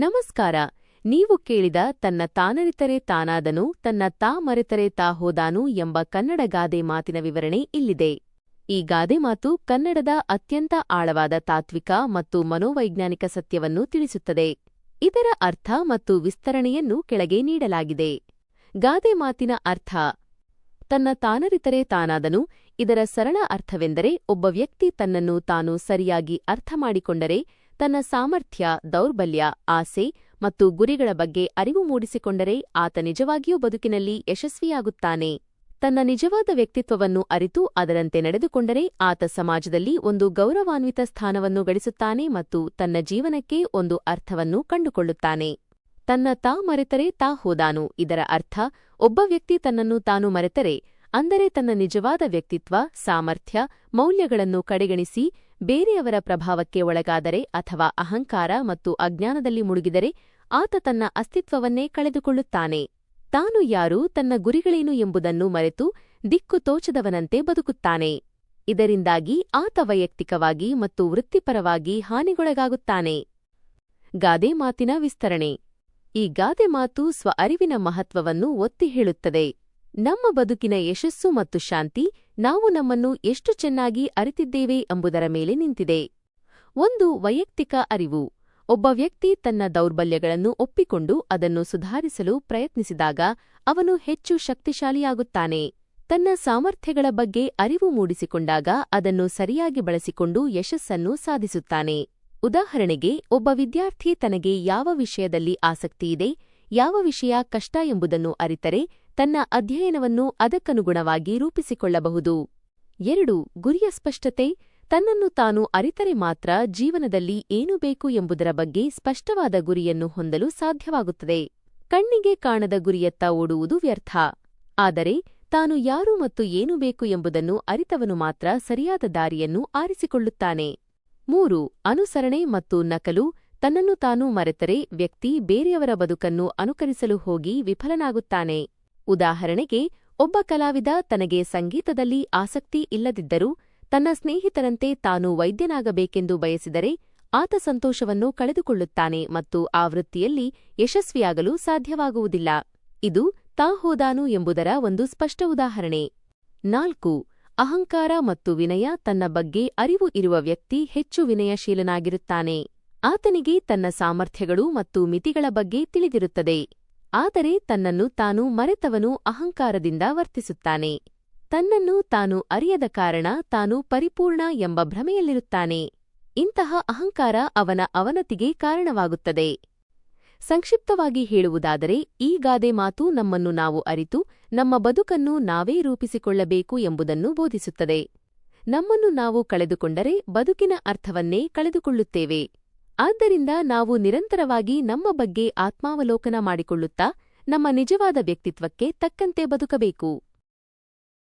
ನಮಸ್ಕಾರ. ನೀವು ಕೇಳಿದ ತನ್ನ ತಾನರಿತರೆ ತಾನಾದನು, ತನ್ನ ತಾ ಮರೆತರೆ ತಾ ಹೋದಾನು ಎಂಬ ಕನ್ನಡ ಗಾದೆ ಮಾತಿನ ವಿವರಣೆ ಇಲ್ಲಿದೆ. ಈ ಗಾದೆ ಮಾತು ಕನ್ನಡದ ಅತ್ಯಂತ ಆಳವಾದ ತಾತ್ವಿಕ ಮತ್ತು ಮನೋವೈಜ್ಞಾನಿಕ ಸತ್ಯವನ್ನು ತಿಳಿಸುತ್ತದೆ. ಇದರ ಅರ್ಥ ಮತ್ತು ವಿಸ್ತರಣೆಯನ್ನು ಕೆಳಗೆ ನೀಡಲಾಗಿದೆ. ಗಾದೆ ಮಾತಿನ ಅರ್ಥ, ತನ್ನ ತಾನರಿತರೆ ತಾನಾದನು, ಇದರ ಸರಳ ಅರ್ಥವೆಂದರೆ ಒಬ್ಬ ವ್ಯಕ್ತಿ ತನ್ನನ್ನು ತಾನು ಸರಿಯಾಗಿ ಅರ್ಥ ಮಾಡಿಕೊಂಡರೆ ತನ್ನ ಸಾಮರ್ಥ್ಯ, ದೌರ್ಬಲ್ಯ, ಆಸೆ ಮತ್ತು ಗುರಿಗಳ ಬಗ್ಗೆ ಅರಿವು ಮೂಡಿಸಿಕೊಂಡರೆ ಆತ ನಿಜವಾಗಿಯೂ ಬದುಕಿನಲ್ಲಿ ಯಶಸ್ವಿಯಾಗುತ್ತಾನೆ. ತನ್ನ ನಿಜವಾದ ವ್ಯಕ್ತಿತ್ವವನ್ನು ಅರಿತು ಅದರಂತೆ ನಡೆದುಕೊಂಡರೆ ಆತ ಸಮಾಜದಲ್ಲಿ ಒಂದು ಗೌರವಾನ್ವಿತ ಸ್ಥಾನವನ್ನು ಗಳಿಸುತ್ತಾನೆ ಮತ್ತು ತನ್ನ ಜೀವನಕ್ಕೆ ಒಂದು ಅರ್ಥವನ್ನು ಕಂಡುಕೊಳ್ಳುತ್ತಾನೆ. ತನ್ನ ತಾ ಮರೆತರೆ ತಾ ಹೋದಾನು, ಇದರ ಅರ್ಥ ಒಬ್ಬ ವ್ಯಕ್ತಿ ತನ್ನನ್ನು ತಾನು ಮರೆತರೆ, ಅಂದರೆ ತನ್ನ ನಿಜವಾದ ವ್ಯಕ್ತಿತ್ವ, ಸಾಮರ್ಥ್ಯ, ಮೌಲ್ಯಗಳನ್ನು ಕಡೆಗಣಿಸಿ ಬೇರೆಯವರ ಪ್ರಭಾವಕ್ಕೆ ಒಳಗಾದರೆ ಅಥವಾ ಅಹಂಕಾರ ಮತ್ತು ಅಜ್ಞಾನದಲ್ಲಿ ಮುಳುಗಿದರೆ ಆತ ತನ್ನ ಅಸ್ತಿತ್ವವನ್ನೇ ಕಳೆದುಕೊಳ್ಳುತ್ತಾನೆ. ತಾನು ಯಾರು, ತನ್ನ ಗುರಿಗಳೇನು ಎಂಬುದನ್ನು ಮರೆತು ದಿಕ್ಕು ತೋಚದವನಂತೆ ಬದುಕುತ್ತಾನೆ. ಇದರಿಂದಾಗಿ ಆತ ವೈಯಕ್ತಿಕವಾಗಿ ಮತ್ತು ವೃತ್ತಿಪರವಾಗಿ ಹಾನಿಗೊಳಗಾಗುತ್ತಾನೆ. ಗಾದೆ ಮಾತಿನ ವಿಸ್ತರಣೆ. ಈ ಗಾದೆ ಮಾತು ಸ್ವ ಅರಿವಿನ ಮಹತ್ವವನ್ನು ಒತ್ತಿ ಹೇಳುತ್ತದೆ. ನಮ್ಮ ಬದುಕಿನ ಯಶಸ್ಸು ಮತ್ತು ಶಾಂತಿ ನಾವು ನಮ್ಮನ್ನು ಎಷ್ಟು ಚೆನ್ನಾಗಿ ಅರಿತಿದ್ದೇವೆ ಎಂಬುದರ ಮೇಲೆ ನಿಂತಿದೆ. ಒಂದು ವೈಯಕ್ತಿಕ ಅರಿವು. ಒಬ್ಬ ವ್ಯಕ್ತಿ ತನ್ನ ದೌರ್ಬಲ್ಯಗಳನ್ನು ಒಪ್ಪಿಕೊಂಡು ಅದನ್ನು ಸುಧಾರಿಸಲು ಪ್ರಯತ್ನಿಸಿದಾಗ ಅವನು ಹೆಚ್ಚು ಶಕ್ತಿಶಾಲಿಯಾಗುತ್ತಾನೆ. ತನ್ನ ಸಾಮರ್ಥ್ಯಗಳ ಬಗ್ಗೆ ಅರಿವು ಮೂಡಿಸಿಕೊಂಡಾಗ ಅದನ್ನು ಸರಿಯಾಗಿ ಬಳಸಿಕೊಂಡು ಯಶಸ್ಸನ್ನು ಸಾಧಿಸುತ್ತಾನೆ. ಉದಾಹರಣೆಗೆ, ಒಬ್ಬ ವಿದ್ಯಾರ್ಥಿ ತನಗೆ ಯಾವ ವಿಷಯದಲ್ಲಿ ಆಸಕ್ತಿಯಿದೆ ಯಾವ ವಿಷಯ ಕಷ್ಟ ಎಂಬುದನ್ನು ಅರಿತರೆ ತನ್ನ ಅಧ್ಯಯನವನ್ನು ಅದಕ್ಕನುಗುಣವಾಗಿ ರೂಪಿಸಿಕೊಳ್ಳಬಹುದು. ಎರಡು, ಗುರಿಯ ಸ್ಪಷ್ಟತೆ, ತನ್ನನ್ನು ತಾನು ಅರಿತರೆ ಮಾತ್ರ ಜೀವನದಲ್ಲಿ ಏನು ಬೇಕು ಎಂಬುದರ ಬಗ್ಗೆ ಸ್ಪಷ್ಟವಾದ ಗುರಿಯನ್ನು ಹೊಂದಲು ಸಾಧ್ಯವಾಗುತ್ತದೆ. ಕಣ್ಣಿಗೆ ಕಾಣದ ಗುರಿಯತ್ತ ಓಡುವುದು ವ್ಯರ್ಥ. ಆದರೆ, ತಾನು ಯಾರು ಮತ್ತು ಏನು ಬೇಕು ಎಂಬುದನ್ನು ಅರಿತವನು ಮಾತ್ರ ಸರಿಯಾದ ದಾರಿಯನ್ನು ಆರಿಸಿಕೊಳ್ಳುತ್ತಾನೆ. ಮೂರು, ಅನುಸರಣೆ ಮತ್ತು ನಕಲು, ತನ್ನನ್ನು ತಾನು ಮರೆತರೆ ವ್ಯಕ್ತಿ ಬೇರೆಯವರ ಬದುಕನ್ನು ಅನುಕರಿಸಲು ಹೋಗಿ ವಿಫಲನಾಗುತ್ತಾನೆ. ಉದಾಹರಣೆಗೆ, ಒಬ್ಬ ಕಲಾವಿದ ತನಗೆ ಸಂಗೀತದಲ್ಲಿ ಆಸಕ್ತಿ ಇಲ್ಲದಿದ್ದರೂ, ತನ್ನ ಸ್ನೇಹಿತರಂತೆ ತಾನು ವೈದ್ಯನಾಗಬೇಕೆಂದು ಬಯಸಿದರೆ, ಆತ ಸಂತೋಷವನ್ನು ಕಳೆದುಕೊಳ್ಳುತ್ತಾನೆ ಮತ್ತು ಆ ವೃತ್ತಿಯಲ್ಲಿ ಯಶಸ್ವಿಯಾಗಲು ಸಾಧ್ಯವಾಗುವುದಿಲ್ಲ. ಇದು ತಾ ಹೋದಾನು ಎಂಬುದರ ಒಂದು ಸ್ಪಷ್ಟ ಉದಾಹರಣೆ. ನಾಲ್ಕು, ಅಹಂಕಾರ ಮತ್ತು ವಿನಯ ತನ್ನ ಬಗ್ಗೆ ಅರಿವು ಇರುವ ವ್ಯಕ್ತಿ ಹೆಚ್ಚು ವಿನಯಶೀಲನಾಗಿರುತ್ತಾನೆ. ಆತನಿಗೆ ತನ್ನ ಸಾಮರ್ಥ್ಯಗಳು ಮತ್ತು ಮಿತಿಗಳ ಬಗ್ಗೆ ತಿಳಿದಿರುತ್ತದೆ. ಆದರೆ ತನ್ನನ್ನು ತಾನು ಮರೆತವನು ಅಹಂಕಾರದಿಂದ ವರ್ತಿಸುತ್ತಾನೆ. ತನ್ನನ್ನು ತಾನು ಅರಿಯದ ಕಾರಣ ತಾನು ಪರಿಪೂರ್ಣ ಎಂಬ ಭ್ರಮೆಯಲ್ಲಿರುತ್ತಾನೆ. ಇಂತಹ ಅಹಂಕಾರ ಅವನ ಅವನತಿಗೆ ಕಾರಣವಾಗುತ್ತದೆ. ಸಂಕ್ಷಿಪ್ತವಾಗಿ ಹೇಳುವುದಾದರೆ, ಈ ಗಾದೆ ಮಾತು ನಮ್ಮನ್ನು ನಾವು ಅರಿತು, ನಮ್ಮ ಬದುಕನ್ನು ನಾವೇ ರೂಪಿಸಿಕೊಳ್ಳಬೇಕು ಎಂಬುದನ್ನು ಬೋಧಿಸುತ್ತದೆ. ನಮ್ಮನ್ನು ನಾವು ಕಳೆದುಕೊಂಡರೆ ಬದುಕಿನ ಅರ್ಥವನ್ನೇ ಕಳೆದುಕೊಳ್ಳುತ್ತೇವೆ. ಆದ್ದರಿಂದ ನಾವು ನಿರಂತರವಾಗಿ ನಮ್ಮ ಬಗ್ಗೆ ಆತ್ಮಾವಲೋಕನ ಮಾಡಿಕೊಳ್ಳುತ್ತಾ ನಮ್ಮ ನಿಜವಾದ ವ್ಯಕ್ತಿತ್ವಕ್ಕೆ ತಕ್ಕಂತೆ ಬದುಕಬೇಕು.